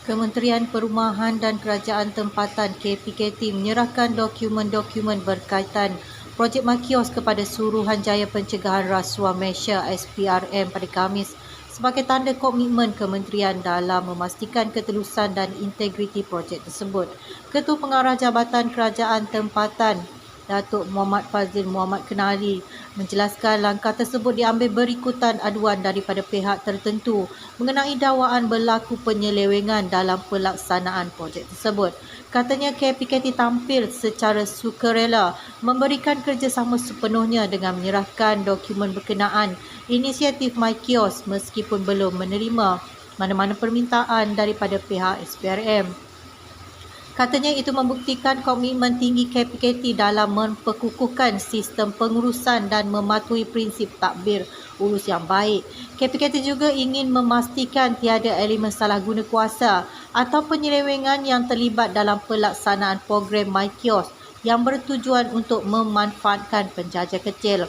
Kementerian Perumahan dan Kerajaan Tempatan KPKT menyerahkan dokumen-dokumen berkaitan projek Makios kepada Suruhanjaya Pencegahan Rasuah Malaysia SPRM pada Khamis sebagai tanda komitmen kementerian dalam memastikan ketelusan dan integriti projek tersebut. Ketua Pengarah Jabatan Kerajaan Tempatan Datuk Muhammad Fazil Muhammad Kenali menjelaskan langkah tersebut diambil berikutan aduan daripada pihak tertentu mengenai dakwaan berlaku penyelewengan dalam pelaksanaan projek tersebut. Katanya KPKT tampil secara sukarela memberikan kerjasama sepenuhnya dengan menyerahkan dokumen berkenaan inisiatif MyKios meskipun belum menerima mana-mana permintaan daripada pihak SPRM. Katanya itu membuktikan komitmen tinggi KPKT dalam memperkukuhkan sistem pengurusan dan mematuhi prinsip takbir urus yang baik. KPKT juga ingin memastikan tiada elemen salah guna kuasa atau penyelewengan yang terlibat dalam pelaksanaan program MyKios yang bertujuan untuk memanfaatkan penjajah kecil.